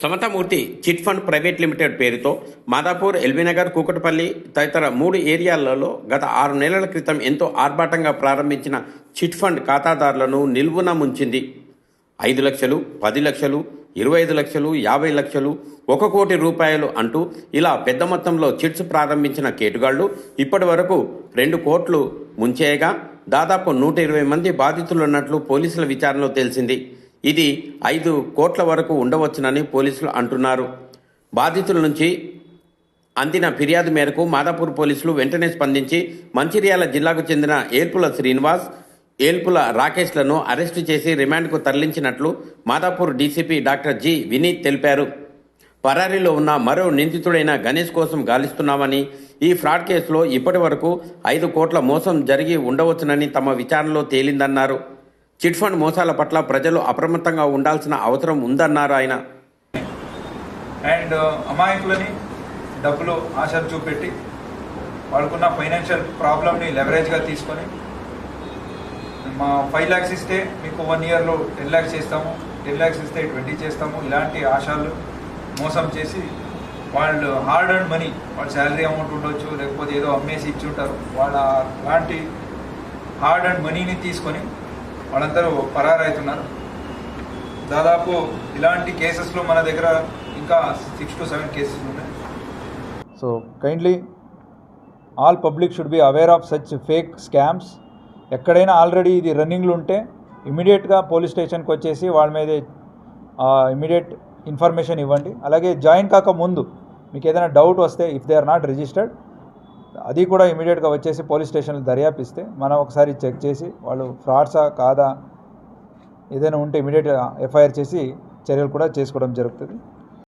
Samathamurthy chit fund private limited పేరుతో మాదాపూర్ ఎల్బీనగర్ కూకటపల్లి తదితర మూడు ఏరియాలలో గత ఆరు నెలల క్రితం ఎంతో ఆర్భాటంగా ప్రారంభించిన చిట్ ఫండ్ ఖాతాదారులను నిల్వున ముంచింది. ఐదు లక్షలు పది లక్షలు ఇరవై ఐదు లక్షలు యాభై లక్షలు ఒక కోటి రూపాయలు అంటూ ఇలా పెద్ద మొత్తంలో చిట్స్ ప్రారంభించిన కేటుగాళ్ళు ఇప్పటి వరకు రెండు కోట్లు ముంచేయగా దాదాపు నూట ఇరవై మంది బాధితులున్నట్లు పోలీసుల విచారణలో తెలిసింది. ఇది ఐదు కోట్ల వరకు ఉండవచ్చునని పోలీసులు అంటున్నారు. బాధితుల నుంచి అందిన ఫిర్యాదు మేరకు మాదాపూర్ పోలీసులు వెంటనే స్పందించి మంచిర్యాల జిల్లాకు చెందిన ఏల్పుల శ్రీనివాస్ ఏల్పుల రాకేష్లను అరెస్టు చేసి రిమాండ్కు తరలించినట్లు Madhapur DCP doctor G Vineeth తెలిపారు. పరారీలో ఉన్న మరో నిందితుడైన గణేష్ కోసం గాలిస్తున్నామని ఈ ఫ్రాడ్ కేసులో ఇప్పటి వరకు ఐదు కోట్ల మోసం జరిగి ఉండవచ్చునని తమ విచారణలో తేలిందన్నారు. చిట్ ఫండ్ మోసాల పట్ల ప్రజలు అప్రమత్తంగా ఉండాల్సిన అవసరం ఉందన్నారు ఆయన. అండ్ అమాయకులని డబ్బులు ఆశలు చూపెట్టి వాళ్ళకున్న ఫైనాన్షియల్ ప్రాబ్లమ్ని లెవరేజ్గా తీసుకొని మా ఫైవ్ ల్యాక్స్ ఇస్తే మీకు వన్ ఇయర్లో టెన్ ల్యాక్స్ చేస్తాము టెన్ ల్యాక్స్ ఇస్తే ట్వంటీ చేస్తాము ఇలాంటి ఆశలు మోసం చేసి వాళ్ళు హార్డ్ అండ్ మనీ వాళ్ళ శాలరీ అమౌంట్ ఉండొచ్చు లేకపోతే ఏదో అమ్మేసి ఇచ్చి ఉంటారు. వాళ్ళ లాంటి హార్డ్ అండ్ మనీని తీసుకొని వాళ్ళందరూ పరారైతున్నారు. దాదాపు ఇలాంటి కేసెస్లో మన దగ్గర ఇంకా సిక్స్ టు సెవెన్ కేసెస్ ఉన్నాయి. So kindly all public should be aware of such fake scams ఎక్కడైనా ఆల్రెడీ ఇది రన్నింగ్లు ఉంటే ఇమీడియట్గా పోలీస్ స్టేషన్కి వచ్చేసి వాళ్ళ మీద ఇమీడియట్ ఇన్ఫర్మేషన్ ఇవ్వండి. అలాగే జాయిన్ కాక ముందు మీకు ఏదైనా డౌట్ వస్తే if they are not registered అది కూడా ఇమీడియట్గా వచ్చేసి పోలీస్ స్టేషన్లో దర్యాపిస్తే మనం ఒకసారి చెక్ చేసి వాళ్ళు ఫ్రాడ్సా కాదా ఏదైనా ఉంటే ఇమీడియట్గా ఎఫ్ఐఆర్ చేసి చర్యలు కూడా చేసుకోవడం జరుగుతుంది.